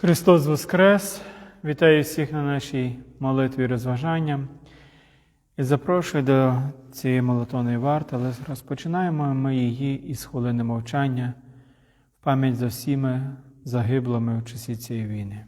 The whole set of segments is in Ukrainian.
Христос Воскрес! Вітаю всіх на нашій молитві розважання і запрошую до цієї молотоної варти, але розпочинаємо ми її із хвилини мовчання в пам'ять за всіми загиблими в часі цієї війни.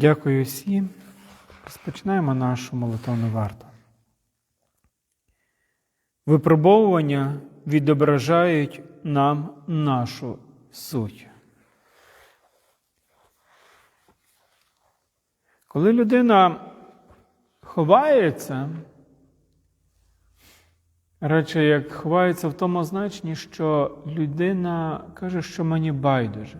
Дякую всім. Розпочинаємо нашу молитовну варту. Випробовування відображають нам нашу суть. Коли людина ховається, радше як ховається в тому значенні, що людина каже, що мені байдуже.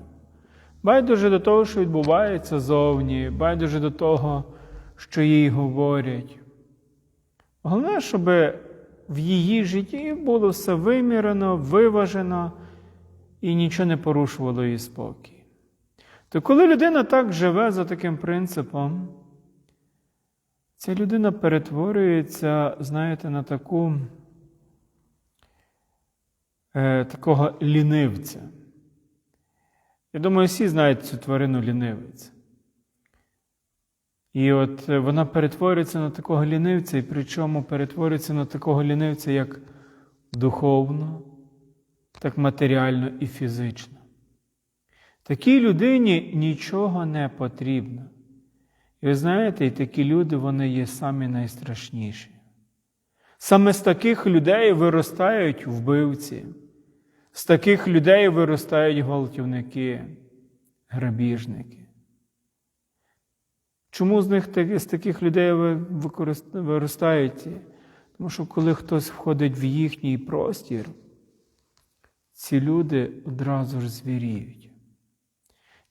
Байдуже до того, що відбувається зовні, байдуже до того, що їй говорять. Головне, щоб в її житті було все вимірено, виважено і нічого не порушувало її спокій. То коли людина так живе за таким принципом, ця людина перетворюється, знаєте, на таку е, такого лінивця. Я думаю, всі знають цю тварину лінивець. І от е, вона перетворюється на такого лінивця, і причому перетворюється на такого лінивця як духовно, так матеріально і фізично. Такій людині нічого не потрібно. І ви знаєте, і такі люди вони є самі найстрашніші. Саме з таких людей виростають вбивці. З таких людей виростають гвалтівники, грабіжники. Чому з них з таких людей виростають? Тому що коли хтось входить в їхній простір, ці люди одразу ж звіріють.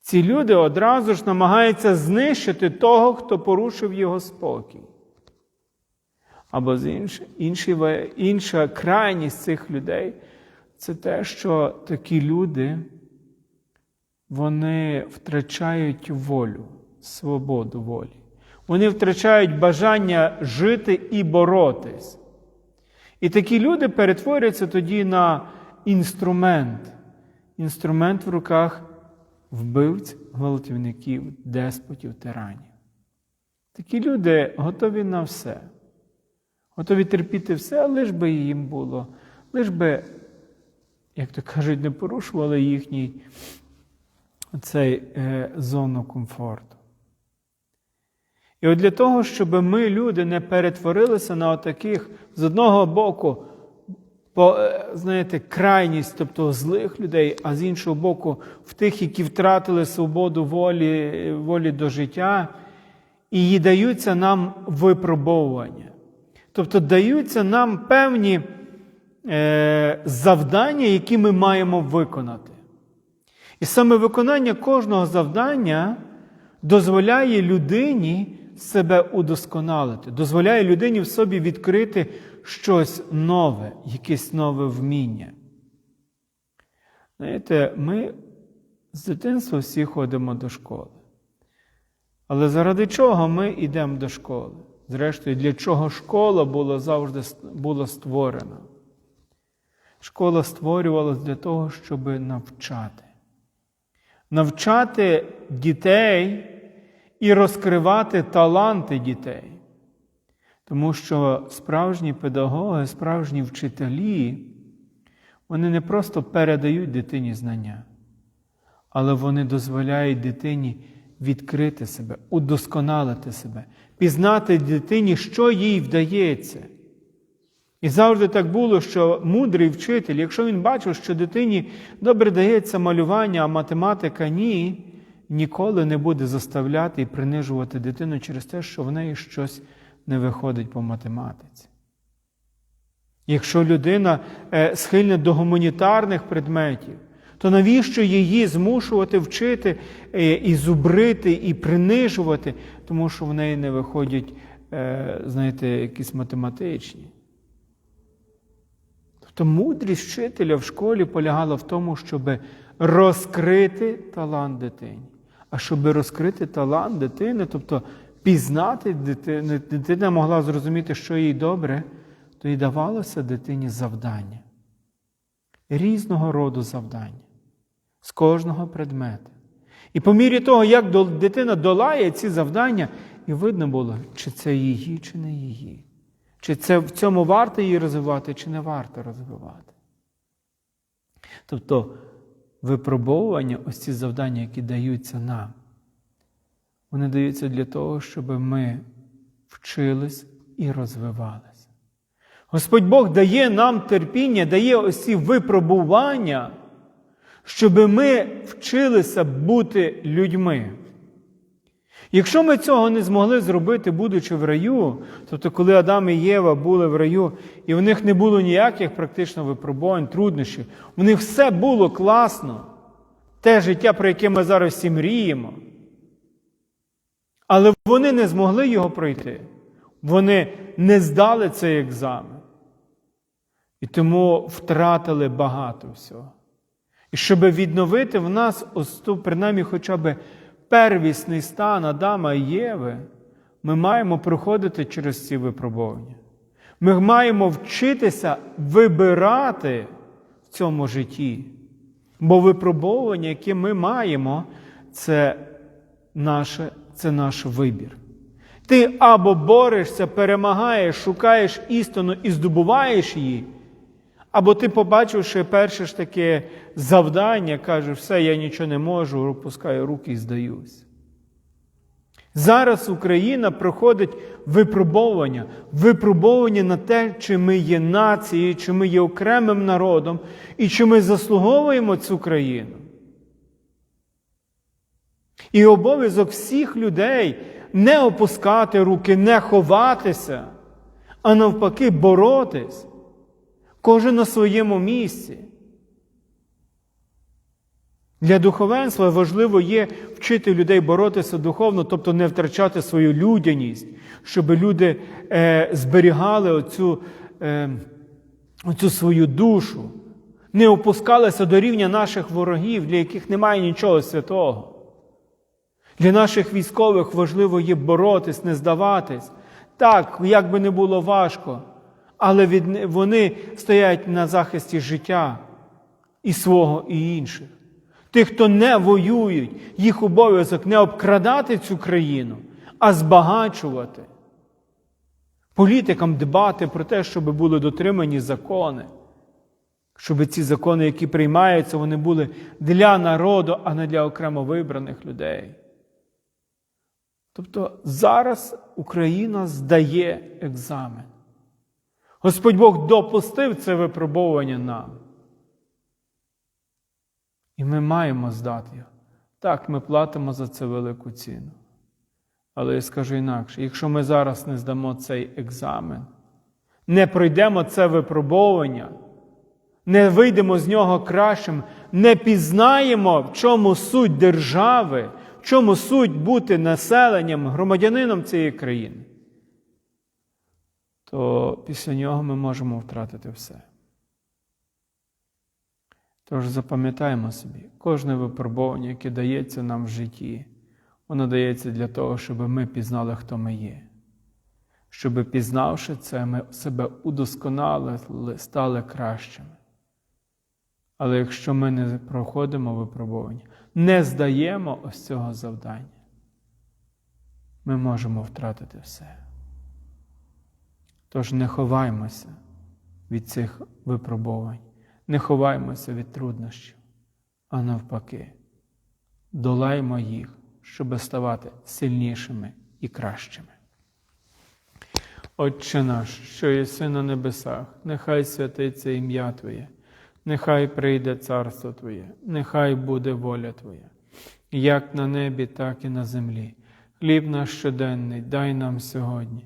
Ці люди одразу ж намагаються знищити того, хто порушив його спокій. Або з інш, інші, інша крайність цих людей це те, що такі люди вони втрачають волю, свободу волі. Вони втрачають бажання жити і боротись. І такі люди перетворюються тоді на інструмент, інструмент в руках вбивць, гвалтівників, деспотів, тиранів. Такі люди готові на все, готові терпіти все, лиш би їм було, лиш би як то кажуть, не порушували їхній цей е, зону комфорту. І от для того, щоб ми, люди, не перетворилися на отаких, з одного боку, по, е, знаєте, крайність, тобто злих людей, а з іншого боку, в тих, які втратили свободу волі, волі до життя, і даються нам випробовування. Тобто даються нам певні. Е, завдання, які ми маємо виконати. І саме виконання кожного завдання дозволяє людині себе удосконалити, дозволяє людині в собі відкрити щось нове, якесь нове вміння. Знаєте, ми з дитинства всі ходимо до школи. Але заради чого ми йдемо до школи? Зрештою, для чого школа була завжди була створена? Школа створювалася для того, щоб навчати. Навчати дітей і розкривати таланти дітей. Тому що справжні педагоги, справжні вчителі, вони не просто передають дитині знання, але вони дозволяють дитині відкрити себе, удосконалити себе, пізнати дитині, що їй вдається. І завжди так було, що мудрий вчитель, якщо він бачив, що дитині добре дається малювання, а математика ні, ніколи не буде заставляти і принижувати дитину через те, що в неї щось не виходить по математиці. Якщо людина е, схильна до гуманітарних предметів, то навіщо її змушувати вчити е, і зубрити, і принижувати, тому що в неї не виходять, е, знаєте, якісь математичні. Тобто мудрість вчителя в школі полягала в тому, щоб розкрити талант дитині. А щоб розкрити талант дитини, тобто пізнати дитину, дитина могла зрозуміти, що їй добре, то й давалося дитині завдання. Різного роду завдання з кожного предмета. І по мірі того, як дитина долає ці завдання, і видно було, чи це її, чи не її. Чи це в цьому варто її розвивати, чи не варто розвивати. Тобто випробовування, ось ці завдання, які даються нам, вони даються для того, щоб ми вчились і розвивалися. Господь Бог дає нам терпіння, дає ось ці випробування, щоб ми вчилися бути людьми. Якщо ми цього не змогли зробити, будучи в раю, тобто, коли Адам і Єва були в раю, і в них не було ніяких практично випробувань, труднощів, в них все було класно, те життя, про яке ми зараз всі мріємо. Але вони не змогли його пройти. Вони не здали цей екзамен. І тому втратили багато всього. І щоб відновити в нас, принаймні, хоча б первісний стан Адама і Єви, ми маємо проходити через ці випробування. Ми маємо вчитися вибирати в цьому житті. Бо випробовування, яке ми маємо, це, наше, це наш вибір. Ти або борешся, перемагаєш, шукаєш істину і здобуваєш її. Або ти, побачивши перше ж таке завдання, кажеш, все, я нічого не можу, опускаю руки і здаюсь. Зараз Україна проходить випробовування, випробовування на те, чи ми є нацією, чи ми є окремим народом, і чи ми заслуговуємо цю країну. І обов'язок всіх людей не опускати руки, не ховатися, а навпаки, боротись. Кожен на своєму місці. Для духовенства важливо є вчити людей боротися духовно, тобто не втрачати свою людяність, щоб люди е, зберігали оцю, е, оцю свою душу, не опускалися до рівня наших ворогів, для яких немає нічого святого. Для наших військових важливо є боротись, не здаватись. Так, як би не було важко але від, вони стоять на захисті життя і свого, і інших. Тих, хто не воюють, їх обов'язок не обкрадати цю країну, а збагачувати. Політикам дбати про те, щоб були дотримані закони, щоб ці закони, які приймаються, вони були для народу, а не для окремо вибраних людей. Тобто зараз Україна здає екзамен. Господь Бог допустив це випробовування нам. І ми маємо здати його. Так, ми платимо за це велику ціну. Але я скажу інакше: якщо ми зараз не здамо цей екзамен, не пройдемо це випробовування, не вийдемо з нього кращим, не пізнаємо, в чому суть держави, в чому суть бути населенням, громадянином цієї країни то після нього ми можемо втратити все. Тож запам'ятаємо собі, кожне випробування, яке дається нам в житті, воно дається для того, щоб ми пізнали, хто ми є. Щоб, пізнавши це, ми себе удосконалили, стали кращими. Але якщо ми не проходимо випробування, не здаємо ось цього завдання, ми можемо втратити все. Тож не ховаймося від цих випробувань, не ховаймося від труднощів, а навпаки, долаймо їх, щоб ставати сильнішими і кращими. Отче наш, що єси на небесах, нехай святиться ім'я Твоє, нехай прийде царство Твоє, нехай буде воля Твоя, як на небі, так і на землі. Хліб наш щоденний дай нам сьогодні,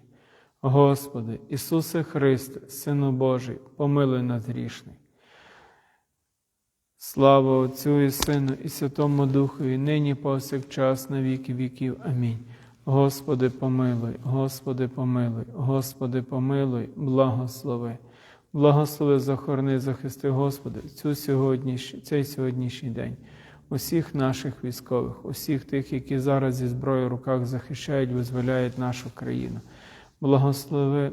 Господи, Ісусе Христе, Сину Божий, помилуй нас грішних. Слава Отцю і Сину, і Святому Духові, нині повсякчас на віки віків. Амінь. Господи, помилуй, Господи, помилуй, Господи, помилуй, благослови. Благослови, захорони, захисти, Господи, цю сьогоднішній, цей сьогоднішній день, усіх наших військових, усіх тих, які зараз зі зброєю в руках захищають, визволяють нашу країну. Благослови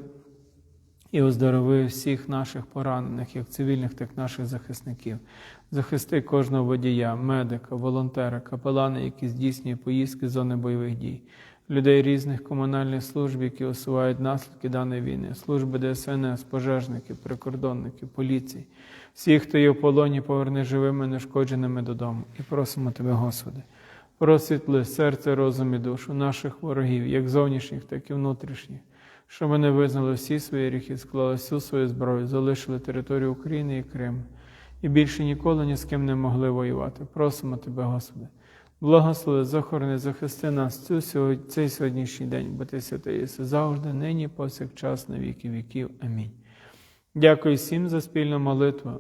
і оздорови всіх наших поранених, як цивільних, так і наших захисників. Захисти кожного водія, медика, волонтера, капелана, які здійснюють поїздки з зони бойових дій, людей різних комунальних служб, які усувають наслідки даної війни, служби ДСНС, пожежники, прикордонники, поліції, всіх, хто є в полоні, поверни живими, нешкодженими додому. І просимо Тебе, Господи. Просвітли серце, розум і душу наших ворогів, як зовнішніх, так і внутрішніх, щоб вони визнали всі свої гріхи, склали всю свою зброю, залишили територію України і Криму і більше ніколи ні з ким не могли воювати. Просимо Тебе, Господи. Благослови, захорони, захисти нас цю, цей сьогоднішній день, бо Ти святий єси завжди, нині, повсякчас, на віки віків. Амінь. Дякую всім за спільну молитву.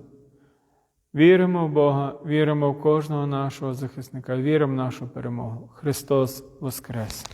Віримо в Бога, віримо в кожного нашого захисника, віримо в нашу перемогу. Христос Воскрес!